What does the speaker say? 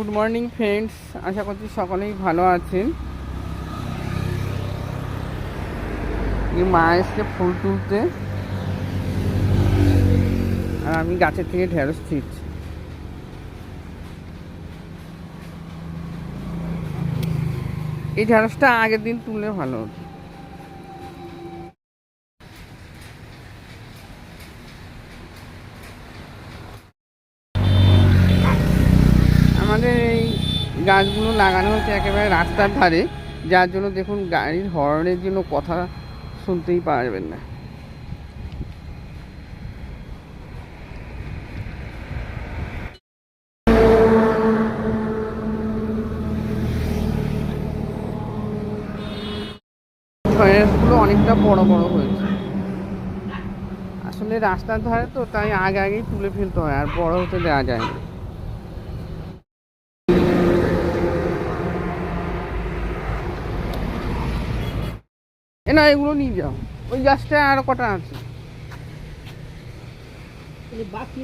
Good morning friends আশা করছি সকলেই ভালো আছেন। মা এসছে ফুল তুলতে। আর আমি গাছের থেকে ঢেঁড়স ছিঁড়ছি এই ঢেঁড়সটা আগের দিন তুললে ভালো হতো। আমাদের এই গাছগুলো লাগানো হচ্ছে একেবারে রাস্তার ধারে, যার জন্য দেখুন গাড়ির হর্নের জন্য কথা শুনতেই পারবেন না। অনেকটা বড় বড় হয়েছে। আসলে রাস্তার ধারে তো তাই আগে আগেই তুলে ফেলতে হয়, আর বড় হতে দেওয়া যায় না। এ না এগুলো নিয়ে যাও। ওই গাছটা আর কটা আছে। বাকি